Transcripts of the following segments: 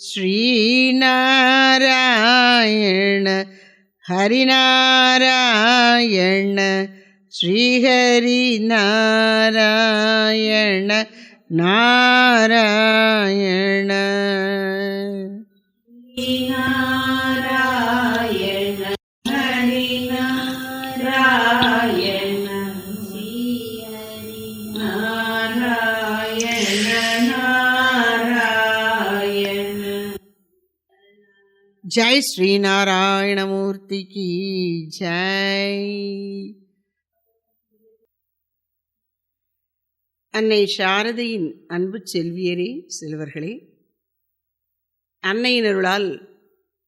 ശ്രീനാരായണ ഹരിനാരായണ ശ്രീഹരിനാരായണ നാരായണ. जय श्रीनारायणमूर्ति की जय அன்னை சாரதையின் அன்பு செல்வியரே செல்வர்களே அன்னையினருளால்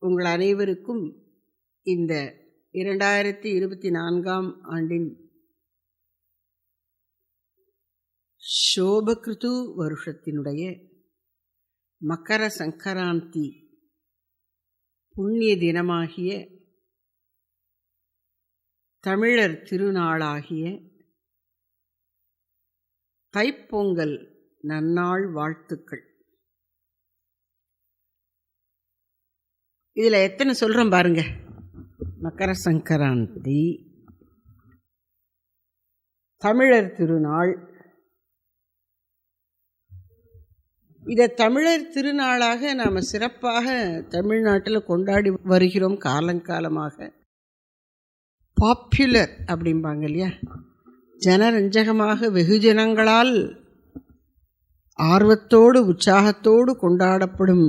உங்கள் அனைவருக்கும் இந்த இரண்டாயிரத்தி இருபத்தி நான்காம் ஆண்டின் சோபகிருது வருஷத்தினுடைய மக்கர சங்கராந்தி புண்ணிய தினமாகிய தமிழர் திருநாளாகிய தைப்பொங்கல் நன்னாள் வாழ்த்துக்கள். இதில் எத்தனை சொல்கிறோம் பாருங்க. மக்கர சங்கராந்தி தமிழர் திருநாள் இதை தமிழர் திருநாளாக நாம் சிறப்பாக தமிழ்நாட்டில் கொண்டாடி வருகிறோம் காலங்காலமாக. பாப்புலர் அப்படிம்பாங்க இல்லையா? ஜனரஞ்சகமாக வெகுஜனங்களால் ஆர்வத்தோடு உற்சாகத்தோடு கொண்டாடப்படும்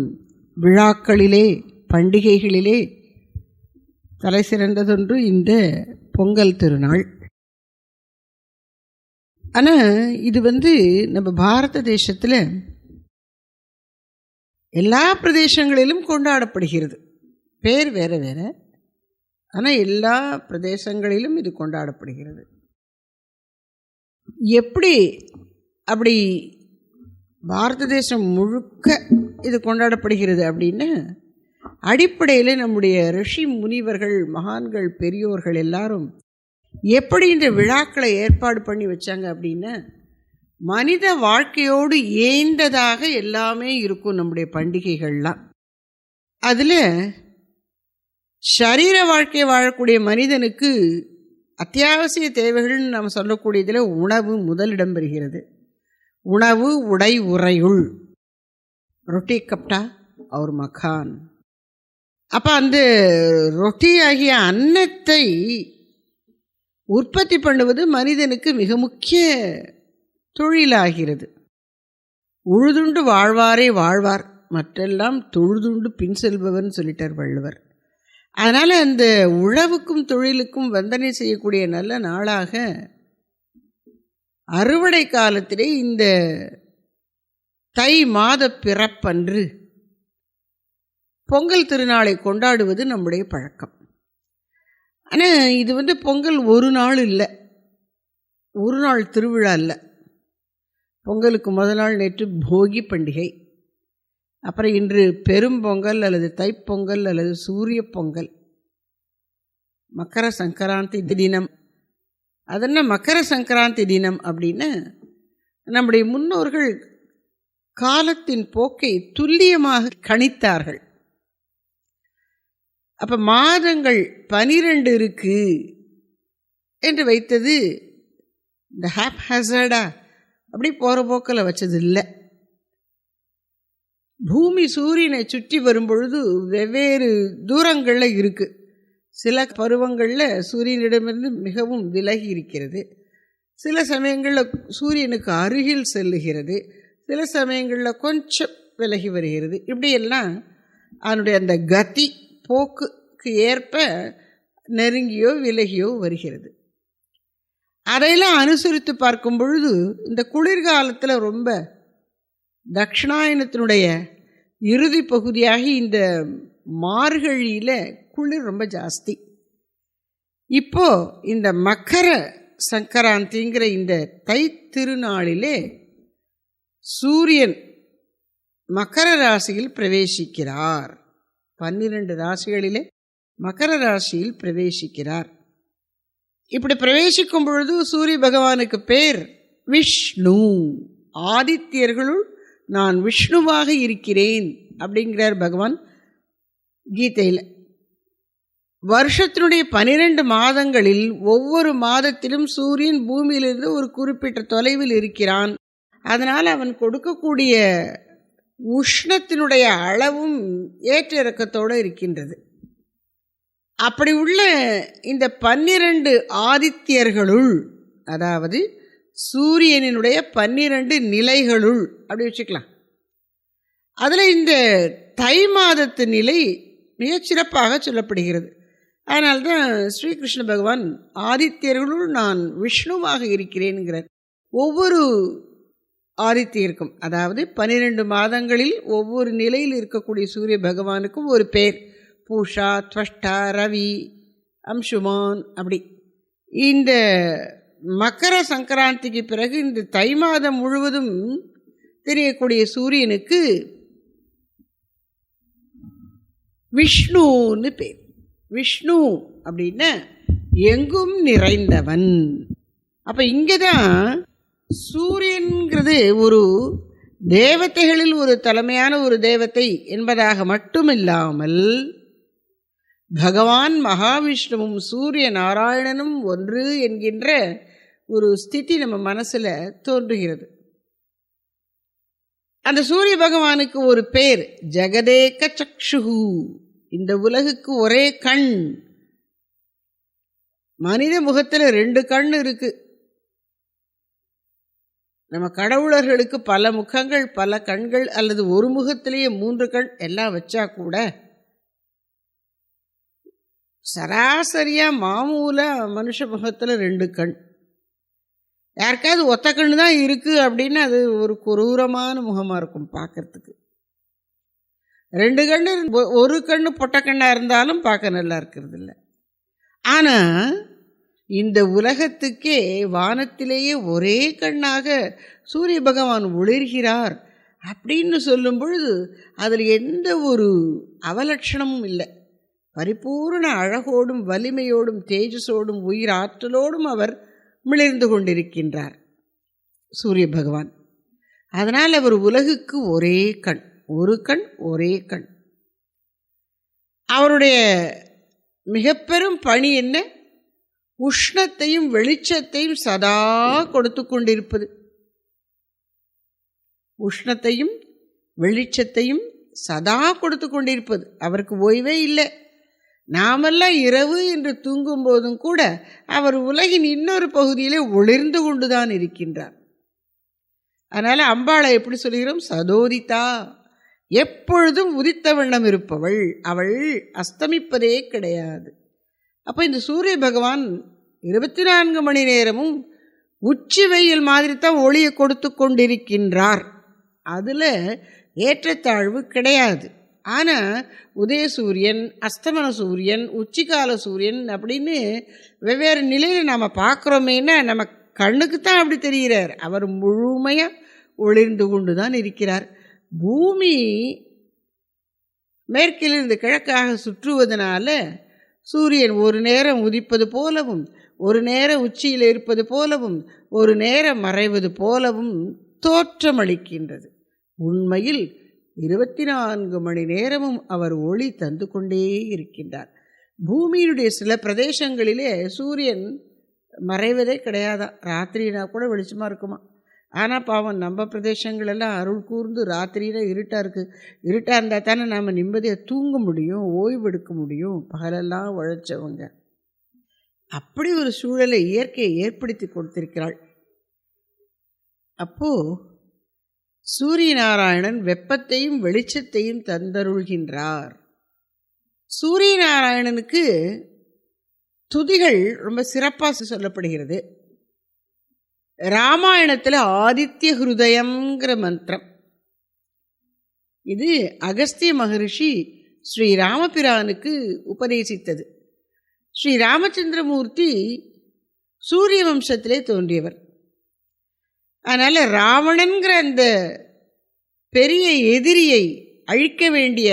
விழாக்களிலே பண்டிகைகளிலே தலை சிறந்ததொன்று இந்த பொங்கல் திருநாள். ஆனால் இது வந்து நம்ம பாரத தேசத்தில் எல்லா பிரதேசங்களிலும் கொண்டாடப்படுகிறது. பேர் வேறு வேறு. ஆனால் எல்லா பிரதேசங்களிலும் இது கொண்டாடப்படுகிறது. எப்படி அப்படி பாரத தேசம் முழுக்க இது கொண்டாடப்படுகிறது அப்படின்னு அடிப்படையில் நம்முடைய ரிஷி முனிவர்கள் மகான்கள் பெரியோர்கள் எல்லாரும் எப்படி இந்த விழாக்களை ஏற்பாடு பண்ணி வச்சாங்க அப்படின்னா மனித வாழ்க்கையோடு ஏந்ததாக எல்லாமே இருக்கும் நம்முடைய பண்டிகைகள்லாம். அதில் சரீர வாழ்க்கை வாழக்கூடிய மனிதனுக்கு அத்தியாவசிய தேவைகள்னு நாம் சொல்லக்கூடியதில் உணவு முதலிடம் பெறுகிறது. உணவு உடை உறையுள். ரொட்டி கப்டா அவர் மகான். அப்போ அந்த ரொட்டி ஆகிய அன்னத்தை உற்பத்தி பண்ணுவது மனிதனுக்கு மிக முக்கிய தொழிலாகிறது. உழுதுண்டு வாழ்வாரே வாழ்வார். மற்றெல்லாம் தொழுதுண்டு பின் செல்பவர்னு சொல்லிட்டார் வள்ளுவர். அதனால் அந்த உழவுக்கும் தொழிலுக்கும் வந்தனை செய்யக்கூடிய நல்ல நாளாக அறுவடை காலத்திலே இந்த தை மாத பிறப்பன்று பொங்கல் திருநாளை கொண்டாடுவது நம்முடைய பழக்கம். ஆனால் இது வந்து பொங்கல் ஒரு நாள் இல்லை. ஒரு நாள் திருவிழா இல்லை. பொங்கலுக்கு முதல் நாள் நேற்று போகி பண்டிகை. அப்புறம் இன்று பெரும்பொங்கல் அல்லது தைப்பொங்கல் அல்லது சூரிய பொங்கல். மக்கர சங்கராந்தி தினம். அதென்ன மக்கர சங்கராந்தி தினம் அப்படின்னு நம்முடைய முன்னோர்கள் காலத்தின் போக்கை துல்லியமாக கணித்தார்கள். அப்போ மாதங்கள் பனிரெண்டு இருக்குது என்று வைத்தது இந்த ஹாப் ஹசடா அப்படி போகிற போக்கில் வச்சது இல்லை பூமி சூரியனை சுற்றி வரும்பொழுது வெவ்வேறு தூரங்களில் இருக்குது சில பருவங்களில் சூரியனிடமிருந்து மிகவும் விலகி இருக்கிறது. சில சமயங்களில் சூரியனுக்கு அருகில் செல்லுகிறது. சில சமயங்களில் கொஞ்சம் விலகி வருகிறது. இப்படியெல்லாம் அதனுடைய அந்த கதி போக்குக்கு ஏற்ப நெருங்கியோ விலகியோ வருகிறது. அதையெல்லாம் அனுசரித்து பார்க்கும் பொழுது இந்த குளிர்காலத்தில் ரொம்ப தக்ஷணாயனத்தினுடைய இறுதி பகுதியாகி இந்த மார்கழியில் குளிர் ரொம்ப ஜாஸ்தி. இப்போ இந்த மக்கர சங்கராந்திங்கிற இந்த தை திருநாளிலே சூரியன் மக்கர ராசியில் பிரவேசிக்கிறார். பன்னிரண்டு ராசிகளிலே மக்கர ராசியில் பிரவேசிக்கிறார். இப்படி பிரவேசிக்கும் பொழுது சூரிய பகவானுக்கு பேர் விஷ்ணு. ஆதித்யர்களுள் நான் விஷ்ணுவாக இருக்கிறேன் அப்படிங்கிறார் பகவான் கீதையில். வருஷத்தினுடைய பனிரெண்டு மாதங்களில் ஒவ்வொரு மாதத்திலும் சூரியன் பூமியிலிருந்து ஒரு குறிப்பிட்ட தொலைவில் இருக்கிறான். அதனால் அவன் கொடுக்கக்கூடிய உஷ்ணத்தினுடைய அளவும் ஏற்ற இறக்கத்தோடு இருக்கின்றது. அப்படி உள்ள இந்த பன்னிரண்டு ஆதித்யர்களுள் அதாவது சூரியனினுடைய பன்னிரண்டு நிலைகளுள் அப்படி வச்சுக்கலாம். அதில் இந்த தை மாதத்து நிலை மிகச் சிறப்பாக சொல்லப்படுகிறது. அதனால்தான் ஸ்ரீகிருஷ்ண பகவான் ஆதித்யர்களுள் நான் விஷ்ணுவாக இருக்கிறேன்கிறார் ஒவ்வொரு ஆதித்யருக்கும் அதாவது பன்னிரெண்டு மாதங்களில் ஒவ்வொரு நிலையில் இருக்கக்கூடிய சூரிய பகவானுக்கும் ஒரு பேர். பூஷா துவஷ்டா ரவி அம்சுமான் அப்படி. இந்த மக்கர சங்கராந்திக்கு பிறகு இந்த தை மாதம் முழுவதும் தெரியக்கூடிய சூரியனுக்கு விஷ்ணுன்னு பேர். விஷ்ணு அப்படின்னா எங்கும் நிறைந்தவன். அப்போ இங்கே தான் சூரியன்கிறது ஒரு தேவத்தைகளில் ஒரு தலைமையான ஒரு தேவத்தை என்பதாக மட்டுமில்லாமல் பகவான் மகாவிஷ்ணுவும் சூரிய நாராயணனும் ஒன்று என்கின்ற ஒரு ஸ்திதி நம்ம மனசில் தோன்றுகிறது. அந்த சூரிய பகவானுக்கு ஒரு பேர் ஜெகதேக சக்ஷுகு இந்த உலகுக்கு ஒரே கண். மனித முகத்தில் ரெண்டு கண் இருக்கு. நம்ம கடவுளர்களுக்கு பல முகங்கள் பல கண்கள் அல்லது ஒரு முகத்திலேயே மூன்று கண் எல்லாம் வச்சா கூட சராசரியாக மாமூலாக மனுஷ முகத்தில் ரெண்டு கண். யாருக்காவது ஒத்த கண்ணு தான் இருக்குது அப்படின்னு அது ஒரு கொரூரமான முகமாக இருக்கும் பார்க்குறதுக்கு ரெண்டு கண்ணு ஒரு கண் பொட்டை கண்ணாக இருந்தாலும் பார்க்க நல்லா இருக்கிறது இல்லை ஆனால் இந்த உலகத்துக்கே வானத்திலேயே ஒரே கண்ணாக சூரிய பகவான் ஒளிர்கிறார் அப்படின்னு சொல்லும் பொழுது அதில் எந்த ஒரு அவலட்சணமும் இல்லை. பரிபூர்ண அழகோடும் வலிமையோடும் தேஜஸோடும் உயிர் ஆற்றலோடும் அவர் மிளிர்ந்து கொண்டிருக்கின்றார். சூரிய பகவான். அதனால் அவர் உலகுக்கு ஒரே கண் ஒரு கண் ஒரே கண். அவருடைய மிக பெரும் பணி என்ன? உஷ்ணத்தையும் வெளிச்சத்தையும் சதா கொடுத்து கொண்டிருப்பது. உஷ்ணத்தையும் வெளிச்சத்தையும் சதா கொடுத்து கொண்டிருப்பது. அவருக்கு ஓய்வே இல்லை. நாமெல்லாம் இரவு என்று தூங்கும் போதும் கூட அவர் உலகின் இன்னொரு பகுதியிலே ஒளிர்ந்து கொண்டுதான் இருக்கின்றார். அதனால் அம்பாளை எப்படி சொல்கிறோம்? சதோதிதா எப்பொழுதும் உதித்த வண்ணம் இருப்பவள். அவள் அஸ்தமிப்பதே கிடையாது. அப்போ இந்த சூரிய பகவான் இருபத்தி நான்கு மணி நேரமும் உச்சி வெயில் மாதிரி தான் ஒளியை கொடுத்து கொண்டிருக்கின்றார். அதில் ஏற்றத்தாழ்வு கிடையாது. ஆனால் உதய சூரியன் அஸ்தமன சூரியன் உச்சிக்கால சூரியன் அப்படின்னு வெவ்வேறு நிலையில் நாம் பார்க்குறோமேன்னா நம்ம கண்ணுக்கு தான் அப்படி தெரிகிறார். அவர் முழுமையாக ஒளிர்ந்து கொண்டு தான் இருக்கிறார். பூமி மேற்கிலிருந்து கிழக்காக சுற்றுவதனால சூரியன் ஒரு நேரம் உதிப்பது போலவும் ஒரு நேரம் உச்சியில் இருப்பது போலவும் ஒரு நேரம் மறைவது போலவும் தோற்றமளிக்கின்றது. உண்மையில் இருபத்தி நான்கு மணி நேரமும் அவர் ஒளி தந்து கொண்டே இருக்கின்றார். பூமியினுடைய சில பிரதேசங்களிலே சூரியன் மறைவதே கிடையாதான் ராத்திரினா கூட வெளிச்சமாக இருக்குமா? ஆனால் பாவம் நம்ம பிரதேசங்களெல்லாம் அருள் கூர்ந்து ராத்திரியில் இருட்டாக இருக்குது இருட்டாக இருந்தால் தானே நாம் நிம்மதியாக தூங்க முடியும் ஓய்வு எடுக்க முடியும். பகலெல்லாம் உழைச்சவங்க. அப்படி ஒரு சூழலை இயற்கையை ஏற்படுத்தி கொடுத்திருக்கிறாள். அப்போது சூரிய நாராயணன் வெப்பத்தையும் வெளிச்சத்தையும் தந்தருள்கின்றார். சூரிய நாராயணனுக்கு துதிகள் ரொம்ப சிறப்பாக சொல்லப்படுகிறது. ராமாயணத்தில் ஆதித்ய ஹிருதயங்கிற மந்திரம். இது அகஸ்திய மகரிஷி ஸ்ரீ ராமபிரானுக்கு உபதேசித்தது. ஸ்ரீ ராமச்சந்திரமூர்த்தி சூரிய வம்சத்திலே தோன்றியவர். அதனால் ராவணன்கிற அந்த பெரிய எதிரியை அழிக்க வேண்டிய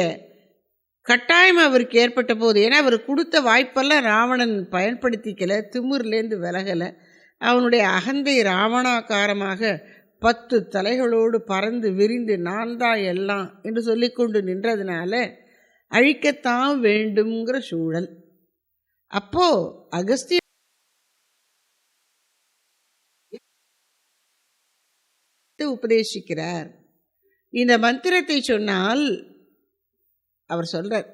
கட்டாயம் அவருக்கு ஏற்பட்ட போது ஏன்னா அவர் கொடுத்த வாய்ப்பெல்லாம் ராவணன் பயன்படுத்திக்கலை திமிர்லேருந்து விலகலை. அவனுடைய அகந்தை ராவணாக்காரமாக பத்து தலைகளோடு பறந்து விரிந்து நான் தான் எல்லாம் என்று சொல்லிக்கொண்டு நின்றதுனால அழிக்கத்தான் வேண்டுங்கிற சூழல். அப்போ அகஸ்திய உபதேசிக்கிறார். இந்த மந்திரத்தை சொன்னால் அவர் சொல்றார்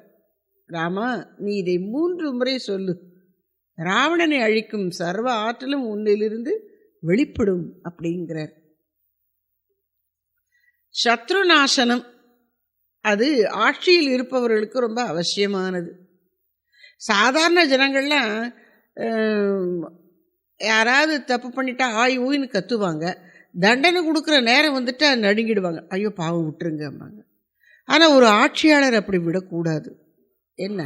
ராமா நீ இதை மூன்று முறை சொல்லு. ராவணனை அழிக்கும் சர்வ ஆற்றலும் உன்னிலிருந்து வெளிப்படும் அப்படிங்கிறார். சத்ருநாசனம் அது ஆட்சியில் இருப்பவர்களுக்கு ரொம்ப அவசியமானது. சாதாரண ஜனங்கள்லாம் யாராவது தப்பு பண்ணிட்டா ஆய் ஊயின்னு கத்துவாங்க. தண்டனை கொடுக்குற நேரம் வந்துட்டு நடுங்கிடுவாங்க. ஐயோ பாவம் விட்டுருங்கம்பாங்க ஆனால் ஒரு ஆட்சியாளர் அப்படி விடக்கூடாது. என்ன?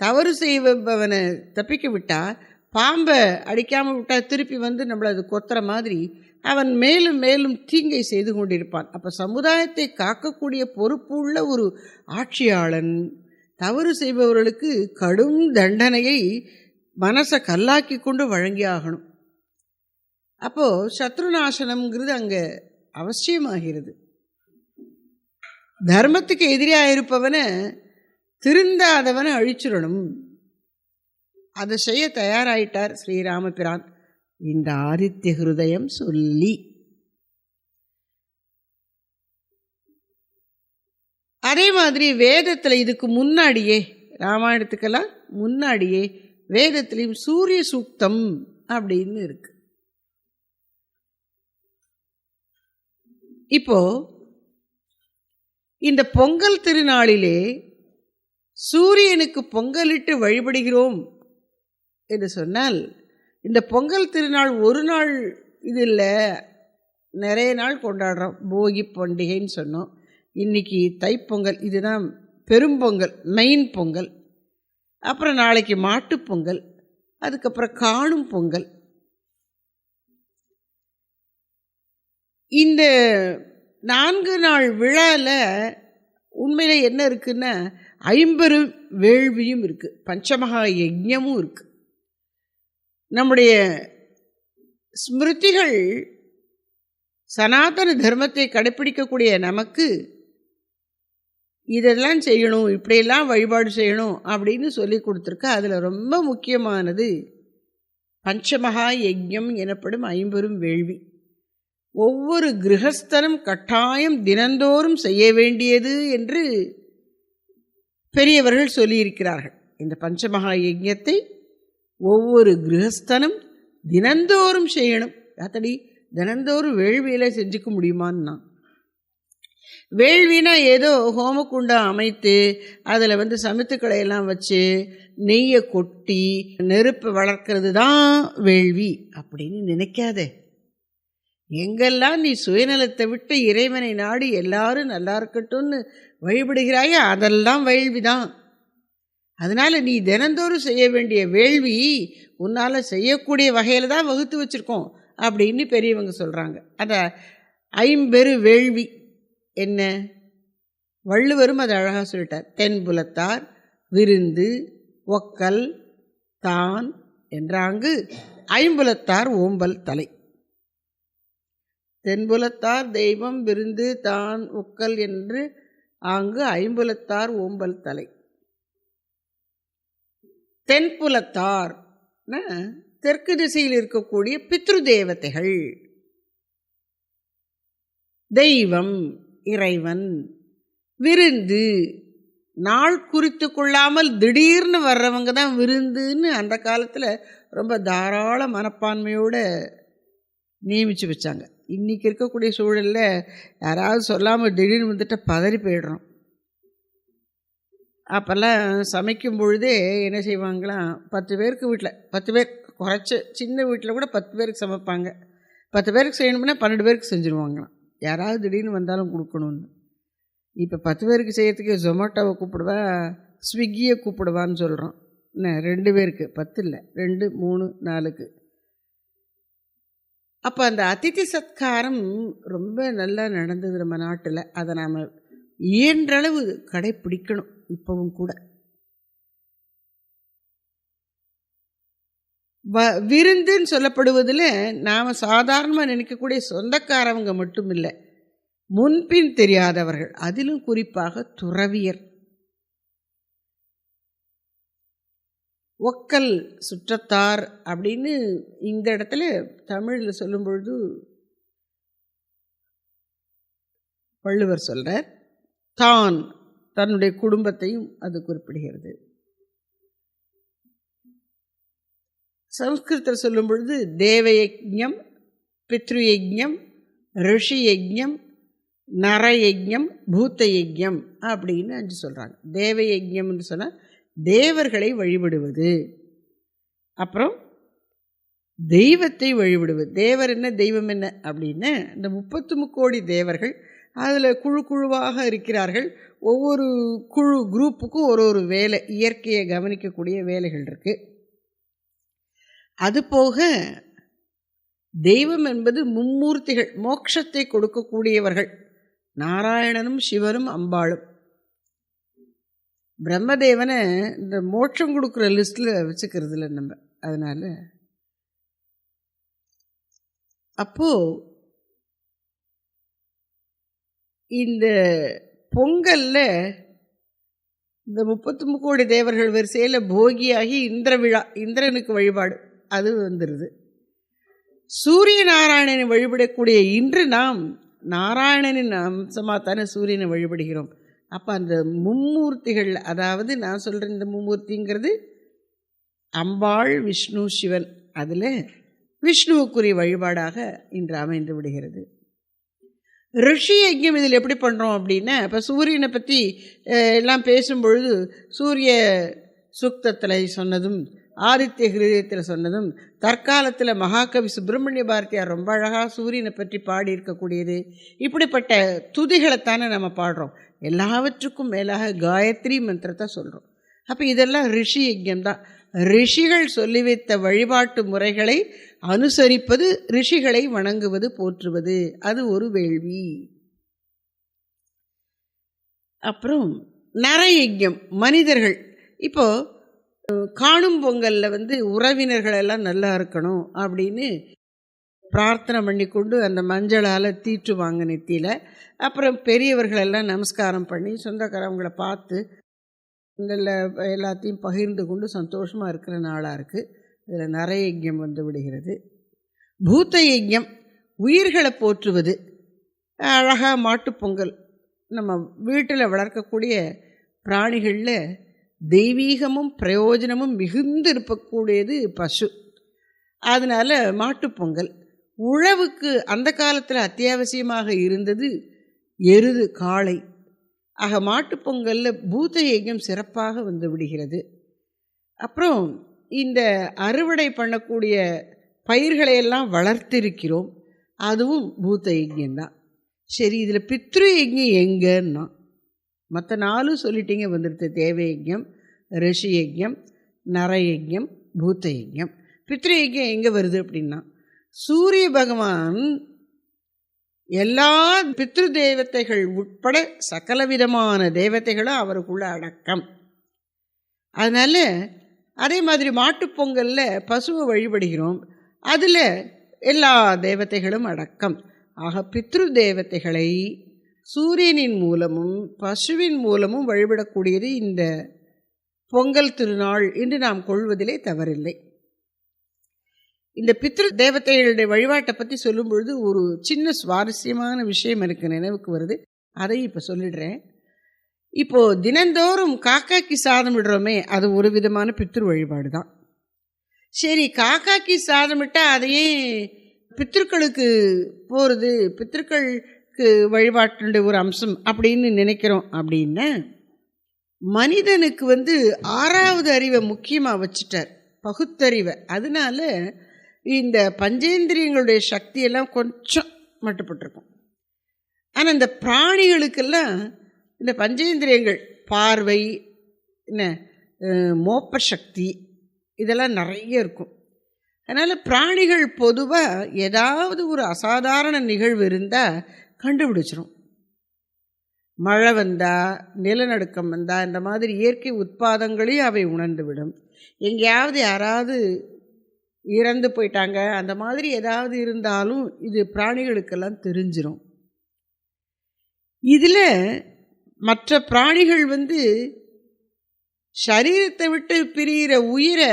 தவறு செய்வனை தப்பிக்க விட்டால் பாம்பை அடிக்காமல் விட்டால் திருப்பி வந்து நம்மளை அது கொத்துற மாதிரி அவன் மேலும் மேலும் தீங்கை செய்து கொண்டிருப்பான். அப்போ சமுதாயத்தை காக்கக்கூடிய பொறுப்புள்ள ஒரு ஆட்சியாளன் தவறு செய்பவர்களுக்கு கடும் தண்டனையை மனசை கல்லாக்கி கொண்டு வழங்கியாகணும். அப்போது சத்ருநாசனம்ங்கிறது அங்கே அவசியமாகிறது. தர்மத்துக்கு எதிரியாக இருப்பவனை திருந்தாதவனை அழிச்சிடணும். அதை செய்ய தயாராயிட்டார் ஸ்ரீராமபிரான். இந்த ஆதித்ய ஹிருதயம் சொல்லி. அதே மாதிரி வேதத்தில் இதுக்கு முன்னாடியே ராமாயணத்துக்கெல்லாம் முன்னாடியே வேதத்திலையும் சூரிய சூக்தம் அப்படின்னு இருக்குது இப்போ இந்த பொங்கல் திருநாளிலே சூரியனுக்கு பொங்கலிட்டு வழிபடுகிறோம் என்று சொன்னால் இந்த பொங்கல் திருநாள் ஒரு நாள் இது இல்லை நிறைய நாள் கொண்டாடுறோம். போகி பண்டிகைன்னு சொன்னோம். இன்னைக்கு தைப்பொங்கல் இதுதான் பெரும்பொங்கல் மெயின் பொங்கல். அப்புறம் நாளைக்கு மாட்டுப்பொங்கல் அதுக்கப்புறம் காணும் பொங்கல். இந்த நான்கு நாள் விழாவில் உண்மையில் என்ன இருக்குன்னா ஐம்பெரும் வேள்வியும் இருக்குது பஞ்சமகா யஜ்ஞமும் இருக்குது நம்முடைய ஸ்மிருதிகள் சனாதன தர்மத்தை கடைப்பிடிக்கக்கூடிய நமக்கு இதெல்லாம் செய்யணும் இப்படியெல்லாம் வழிபாடு செய்யணும் அப்படின்னு சொல்லி கொடுத்துருக்க. அதில் ரொம்ப முக்கியமானது பஞ்சமகா யஜ்யம் எனப்படும் ஐம்பெரும் வேள்வி. ஒவ்வொரு கிரகஸ்தனும் கட்டாயம் தினந்தோறும் செய்ய வேண்டியது என்று பெரியவர்கள் சொல்லியிருக்கிறார்கள். இந்த பஞ்சமகா யஜ்யத்தை ஒவ்வொரு கிரகஸ்தனும் தினந்தோறும் செய்யணும். அத்தடி தினந்தோறும் வேள்வியில் செஞ்சுக்க முடியுமான்னா? வேள்வினா ஏதோ ஹோமக்குண்டம் அமைத்து அதில் வந்து சமைத்துக்களை எல்லாம் வச்சு நெய்யை கொட்டி நெருப்பை வளர்க்கறது தான் வேள்வி அப்படின்னு நினைக்காதே. எங்கெல்லாம் நீ சுயநலத்தை விட்டு இறைவனை நாடி எல்லாரும் நல்லா இருக்கட்டும்னு வழிபடுகிறாயோ அதெல்லாம் வேள்வி தான் அதனால் நீ தினந்தோறும் செய்ய வேண்டிய வேள்வி உன்னால் செய்யக்கூடிய வகையில் தான் வகுத்து வச்சுருக்கோம் அப்படின்னு பெரியவங்க சொல்கிறாங்க அந்த ஐம்பெரு வேள்வி என்ன? வள்ளுவரும் அதை அழகாக சொல்லிட்டார். தென்புலத்தார் விருந்து ஒக்கல் தான் என்றாங்கு ஐம்புலத்தார் ஓம்பல் தலை. தென்புலத்தார் தெய்வம் விருந்து தான் உக்கல் என்று ஆங்கு ஐம்புலத்தார் ஓம்பல் தலை. தென்புலத்தார் தெற்கு திசையில் இருக்கக்கூடிய பித்ரு தேவதைகள் தெய்வம் இறைவன் விருந்து. நாள் குறித்து கொள்ளாமல் திடீர்னு வர்றவங்க தான் விருந்துன்னு அந்த காலத்தில் ரொம்ப தாராள மனப்பான்மையோடு நியமித்து வச்சாங்க. இன்றைக்கி இருக்கக்கூடிய சூழலில் யாராவது சொல்லாமல் திடீர்னு வந்துட்டு பதறி போயிடுறோம். அப்போல்லாம் சமைக்கும் பொழுதே என்ன செய்வாங்களாம் பத்து பேருக்கு வீட்டில் பத்து பேர் குறைச்ச சின்ன வீட்டில் கூட பத்து பேருக்கு சமைப்பாங்க. பத்து பேருக்கு செய்யணும்னா பன்னெண்டு பேருக்கு செஞ்சுருவாங்களாம். யாராவது திடீர்னு வந்தாலும் கொடுக்கணும்னு. இப்போ பத்து பேருக்கு செய்யறதுக்கு ஜொமேட்டோவை கூப்பிடுவா ஸ்விக்கியை கூப்பிடுவான்னு சொல்கிறோம் என்ன ரெண்டு பேருக்கு பத்து இல்லை ரெண்டு மூணு நாலுக்கு. அப்போ அந்த அதிதி சத்காரம் ரொம்ப நல்லா நடந்தது நம்ம நாட்டில். அதை நாம் இயன்றளவு கடைப்பிடிக்கணும் இப்போவும் கூட. வ விருந்துன்னு சொல்லப்படுவதில் நாம் சாதாரணமாக நினைக்கக்கூடிய சொந்தக்காரவங்க மட்டும் இல்லை முன்பின் தெரியாதவர்கள் அதிலும் குறிப்பாக துறவியர். ஒக்கல் சுற்றத்தார் அப்படின்னு இந்த இடத்துல தமிழில் சொல்லும் பொழுது வள்ளுவர் சொல்கிறார் தான் தன்னுடைய குடும்பத்தையும் அது குறிப்பிடுகிறது. சம்ஸ்கிருதத்தில் சொல்லும் பொழுது தேவயஜம் பித்ருயஜம் ரிஷி யஜ்ஞம் நரயஜம் பூத்த யஜ்ஞம் அப்படின்னு அஞ்சு சொல்கிறாங்க தேவயஜம்னு சொன்னால் தேவர்களை வழிபடுவது. அப்புறம் தெய்வத்தை வழிபடுவது. தேவர் என்ன தெய்வம் என்ன அப்படின்னா இந்த முப்பத்து முக்கோடி தேவர்கள் அதில் குழு குழுவாக இருக்கிறார்கள். ஒவ்வொரு குழு குரூப்புக்கும் ஒரு ஒரு வேலை இயற்கையை கவனிக்கக்கூடிய வேலைகள் இருக்குது அதுபோக தெய்வம் என்பது மும்மூர்த்திகள் மோட்சத்தை கொடுக்கக்கூடியவர்கள். நாராயணனும் சிவனும் அம்பாளும். பிரம்மதேவனை இந்த மோட்சம் கொடுக்குற லிஸ்ட்டில் வச்சுக்கிறது இல்லை நம்ம. அதனால் அப்போது இந்த பொங்கலில் இந்த முப்பத்து முக்கோடி தேவர்கள் வரிசையில் போகியாகி இந்திர விழா இந்திரனுக்கு வழிபாடு அது வந்துடுது சூரிய நாராயணனை வழிபடக்கூடிய இன்று நாம் நாராயணனின் அம்சமாக தானே சூரியனை வழிபடுகிறோம். அப்போ அந்த மும்மூர்த்திகள் அதாவது நான் சொல்கிற இந்த மும்மூர்த்திங்கிறது அம்பாள் விஷ்ணு சிவன் அதில் விஷ்ணுவுக்குரிய வழிபாடாக இன்று அமைந்து விடுகிறது. ரிஷி யஜ்யம் இதில் எப்படி பண்ணுறோம் அப்படின்னா இப்போ சூரியனை பற்றி எல்லாம் பேசும்பொழுது சூரிய சுக்தத்தில் சொன்னதும் ஆதித்ய ஹிருதயத்தில் சொன்னதும் தற்காலத்தில் மகாகவி சுப்பிரமணிய பாரதியார் ரொம்ப அழகாக சூரியனை பற்றி பாடி இருக்கக்கூடியது இப்படிப்பட்ட துதிகளைத்தானே நம்ம பாடுறோம். எல்லாவற்றுக்கும் மேலாக காயத்ரி மந்திரத்தை சொல்கிறோம் அப்போ இதெல்லாம் ரிஷி யஜ்யம் தான். ரிஷிகள் சொல்லி வைத்த வழிபாட்டு முறைகளை அனுசரிப்பது ரிஷிகளை வணங்குவது போற்றுவது. அது ஒரு வேள்வி. அப்புறம் நரயஜம் மனிதர்கள். இப்போது காணும் பொங்கலில் வந்து உறவினர்கள் எல்லாம் நல்லா இருக்கணும் அப்படின்னு பிரார்த்தனை பண்ணி கொண்டு அந்த மஞ்சளால் தீட்டுவாங்க நெத்தியில். அப்புறம் பெரியவர்களெல்லாம் நமஸ்காரம் பண்ணி சொந்தக்காரவங்களை பார்த்து இதில் எல்லாத்தையும் பகிர்ந்து கொண்டு சந்தோஷமாக இருக்கிற நாளாக இருக்குது இதில் நிறைய யஜ்யம் வந்து விடுகிறது. பூத்த யஜ்யம் உயிர்களை போற்றுவது அழகாக மாட்டுப்பொங்கல் நம்ம வீட்டில் வளர்க்கக்கூடிய பிராணிகளில் தெய்வீகமும் பிரயோஜனமும் மிகுந்து இருக்கக்கூடியது பசு. அதனால் மாட்டுப்பொங்கல் உழவுக்கு அந்த காலத்தில் அத்தியாவசியமாக இருந்தது எருது காளை. ஆக மாட்டுப்பொங்கலில் பூத்த யஜ்யம் சிறப்பாக வந்து விடுகிறது. அப்புறம் இந்த அறுவடை பண்ணக்கூடிய பயிர்களையெல்லாம் வளர்த்திருக்கிறோம். அதுவும் பூத்த யஜ்யம்தான் சரி இதில் பித்ரு யஜ்யம் எங்கன்னா? மற்ற நாலும் சொல்லிட்டீங்க வந்துடுது தேவ ரிஷி யஜ்யம் நரயஜ்யம் பூத்த யஜ்யம். பித்ரு யஜ்யம் எங்கே வருது அப்படின்னா சூரிய பகவான் எல்லா பித்ரு தேவத்தைகள் உட்பட சகலவிதமான தேவத்தைகளும் அவருக்குள்ள அடக்கம். அதனால் அதே மாதிரி மாட்டுப்பொங்கலில் பசுவை வழிபடுகிறோம். அதில் எல்லா தேவதைகளும் அடக்கம். ஆக பித்ரு தேவத்தைகளை சூரியனின் மூலமும் பசுவின் மூலமும் வழிபடக்கூடியது இந்த பொங்கல் திருநாள் என்று நாம் கொள்வதிலே தவறில்லை. இந்த பித்ரு தேவதைகளுடைய வழிபாட்டை பற்றி சொல்லும் பொழுது ஒரு சின்ன சுவாரஸ்யமான விஷயம் எனக்கு நினைவுக்கு வருது. அதை இப்போ சொல்லிடுறேன். இப்போது தினந்தோறும் காக்காக்கி சாதம் விடுறோமே அது ஒரு விதமான பித்ரு வழிபாடு தான். சரி காக்காக்கி சாதம் விட்டால் அதையே பித்திருக்களுக்கு போகிறது பித்திருக்களுக்கு வழிபாட்டுடைய ஒரு அம்சம் அப்படின்னு நினைக்கிறோம் அப்படின்னா மனிதனுக்கு வந்து ஆறாவது அறிவை முக்கியமாக வச்சுட்டார். பகுத்தறிவை. அதனால இந்த பஞ்சேந்திரியங்களுடைய சக்தியெல்லாம் கொஞ்சம் மட்டுப்பட்டிருக்கும். ஆனால் இந்த பிராணிகளுக்கெல்லாம் இந்த பஞ்சேந்திரியங்கள் பார்வை என்ன மோப்ப சக்தி இதெல்லாம் நிறைய இருக்கும். அதனால் பிராணிகள் பொதுவாக ஏதாவது ஒரு அசாதாரண நிகழ்வு இருந்தால் கண்டுபிடிச்சிரும். மழை வந்தால் நிலநடுக்கம் வந்தால் இந்த மாதிரி இயற்கை உட்பாதங்களையும் அவை உணர்ந்து விடும் எங்கேயாவது யாராவது இறந்து போயிட்டாங்க. அந்த மாதிரி ஏதாவது இருந்தாலும் இது பிராணிகளுக்கெல்லாம் தெரிஞ்சிடும் இதில் மற்ற பிராணிகள் வந்து சரீரத்தை விட்டு பிரிகிற உயிரை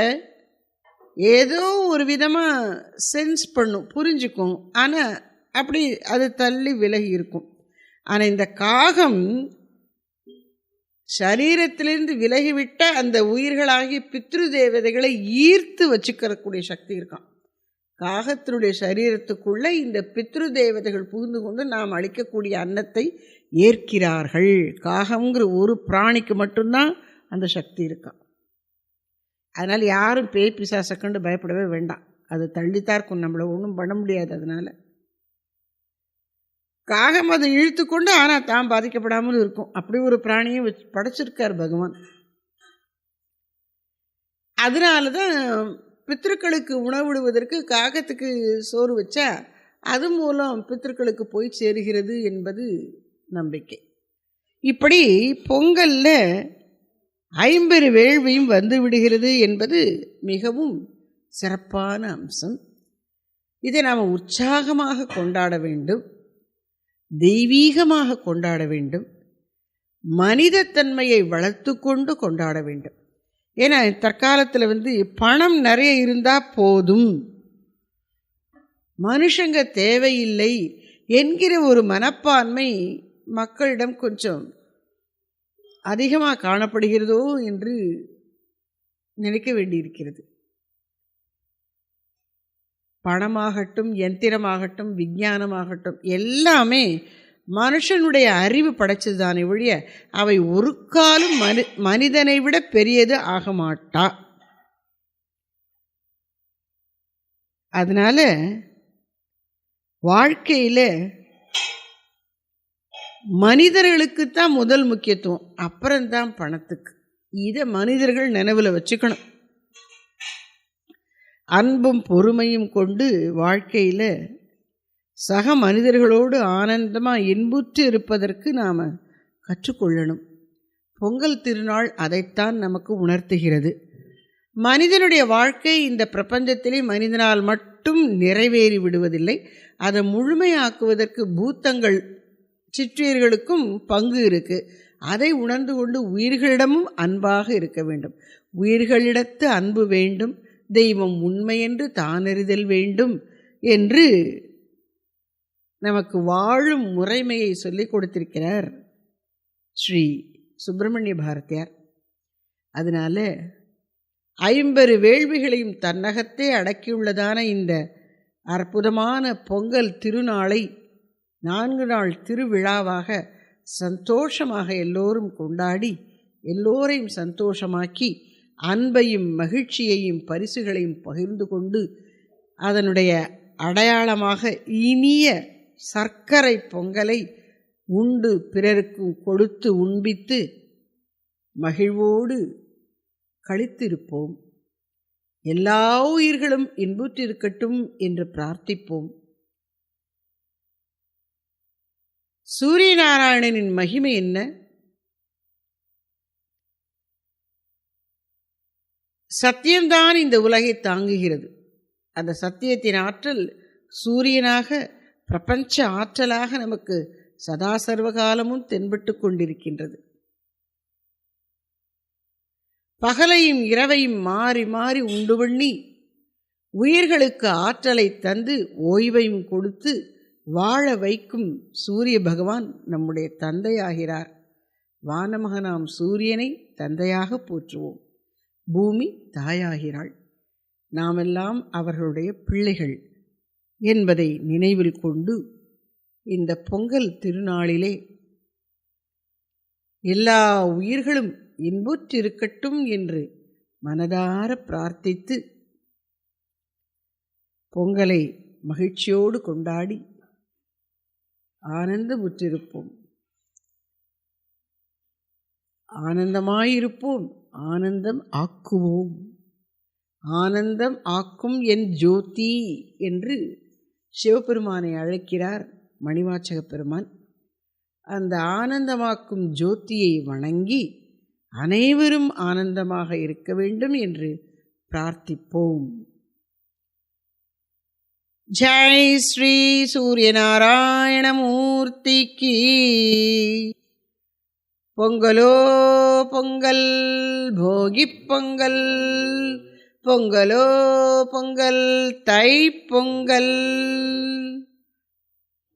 ஏதோ ஒரு விதமாக சென்ஸ் பண்ணும் புரிஞ்சுக்கும். ஆனால் அப்படி அது தள்ளி விலகி இருக்கும். ஆனால் இந்த காகம் சரீரத்திலிருந்து விலகிவிட்ட அந்த உயிர்களாகி பித்ரு தேவதைகளை ஈர்த்து வச்சுக்கிறக்கூடிய சக்தி இருக்கான் காகத்தினுடைய சரீரத்துக்குள்ளே இந்த பித்ரு தேவதைகள் புகுந்து கொண்டு நாம் அளிக்கக்கூடிய அன்னத்தை ஏற்கிறார்கள். காகங்கிற ஒரு பிராணிக்கு மட்டும்தான் அந்த சக்தி இருக்கான் அதனால் யாரும் பேய் பிசாசை கண்டு பயப்படவே வேண்டாம். அது தள்ளித்தான் இருக்கும். நம்மளை ஒன்றும் பண்ண முடியாது அதனால். காகம் அதை இழுத்து கொண்டு ஆனால் தான் பாதிக்கப்படாமல் இருக்கும். அப்படி ஒரு பிராணியும் வச்சு படைச்சிருக்கார் பகவான். அதனால தான் பித்திருக்களுக்கு உணவிடுவதற்கு காகத்துக்கு சோறு வச்சா அது மூலம் பித்திருக்களுக்கு போய் சேருகிறது என்பது நம்பிக்கை. இப்படி பொங்கலில் ஐம்பெரு வேள்வியும் வந்து விடுகிறது என்பது மிகவும் சிறப்பான அம்சம். இதை நாம் உற்சாகமாக கொண்டாட வேண்டும். தெய்வீகமாக கொண்டாட வேண்டும். மனிதத்தன்மையை வளர்த்து கொண்டு கொண்டாட வேண்டும். ஏன்னா தற்காலத்தில் வந்து பணம் நிறைய இருந்தால் போதும். மனுஷங்க தேவையில்லை என்கிற ஒரு மனப்பான்மை மக்களிடம் கொஞ்சம் அதிகமாக காணப்படுகிறதோ என்று நினைக்க வேண்டியிருக்கிறது. பணமாகட்டும் எந்திரமாகட்டும் விஞ்ஞானமாகட்டும் எல்லாமே மனுஷனுடைய அறிவு படைச்சது தானே ஒழிய அவை ஒரு காலம் மனி மனிதனை விட பெரியது ஆக மாட்டா. அதனால வாழ்க்கையில் மனிதர்களுக்கு தான் முதல் முக்கியத்துவம் அப்புறம்தான் பணத்துக்கு. இதை மனிதர்கள் நினைவில் வச்சுக்கணும். அன்பும் பொறுமையும் கொண்டு வாழ்க்கையில் சக மனிதர்களோடு ஆனந்தமாக இன்புற்று இருப்பதற்கு நாம் கற்றுக்கொள்ளணும். பொங்கல் திருநாள் அதைத்தான் நமக்கு உணர்த்துகிறது. மனிதனுடைய வாழ்க்கை இந்த பிரபஞ்சத்திலே மனிதனால் மட்டும் நிறைவேறி விடுவதில்லை. அதை முழுமையாக்குவதற்கு பூத்தங்கள் சிற்றியர்களுக்கும் பங்கு இருக்குது அதை உணர்ந்து கொண்டு உயிர்களிடமும் அன்பாக இருக்க வேண்டும். உயிர்களிடத்து அன்பு வேண்டும். தெய்வம் உண்மையென்று தானறிதல் வேண்டும் என்று நமக்கு வாழும் முறைமையை சொல்லிக் கொடுத்திருக்கிறார் ஸ்ரீ சுப்பிரமணிய பாரதியார். அதனால ஐம்பது வேள்விகளையும் தன்னகத்தே அடக்கியுள்ளதான இந்த அற்புதமான பொங்கல் திருநாளை நான்கு நாள் திருவிழாவாக சந்தோஷமாக எல்லோரும் கொண்டாடி எல்லோரையும் சந்தோஷமாக்கி அன்பையும் மகிழ்ச்சியையும் பரிசுகளையும் பகிர்ந்து கொண்டு அதனுடைய அடையாளமாக இனிய சர்க்கரை பொங்கலை உண்டு பிறருக்கும் கொடுத்து உண்பித்து மகிழ்வோடு கழித்திருப்போம் எல்லா உயிர்களும் இன்புற்றிருக்கட்டும் என்று பிரார்த்திப்போம். சூரியநாராயணனின் மகிமை என்ன? சத்தியம்தான் இந்த உலகை தாங்குகிறது. அந்த சத்தியத்தின் ஆற்றல் சூரியனாக பிரபஞ்ச ஆற்றலாக நமக்கு சதா சர்வகாலமும் தென்பட்டு கொண்டிருக்கின்றது. பகலையும் இரவையும் மாறி மாறி உண்டு பண்ணி உயிர்களுக்கு ஆற்றலை தந்து ஓய்வையும் கொடுத்து வாழ வைக்கும் சூரிய பகவான் நம்முடைய தந்தையாகிறார். வானமகனாம் சூரியனை தந்தையாக போற்றுவோம். பூமி தாயாகிறாள். நாமெல்லாம் அவர்களுடைய பிள்ளைகள் என்பதை நினைவில் கொண்டு இந்த பொங்கல் திருநாளிலே எல்லா உயிர்களும் இன்புற்றிருக்கட்டும் என்று மனதார பிரார்த்தித்து பொங்கலை மகிழ்ச்சியோடு கொண்டாடி ஆனந்தமுற்றிருப்போம். ஆனந்தமாயிருப்போம். ஆனந்தம் ஆக்குவோம். ஆனந்தம் ஆக்கும் என் ஜோதி என்று சிவபெருமானை அழைக்கிறார் மணிவாச்சக பெருமான். அந்த ஆனந்தமாக்கும் ஜோதியை வணங்கி அனைவரும் ஆனந்தமாக இருக்க வேண்டும் என்று பிரார்த்திப்போம். ஜெய் ஸ்ரீ சூரியநாராயணமூர்த்திக்கு பொங்கலோ பொங்கல் போகி பொங்கல். பொங்கலோ பொங்கல் தை பொங்கல்.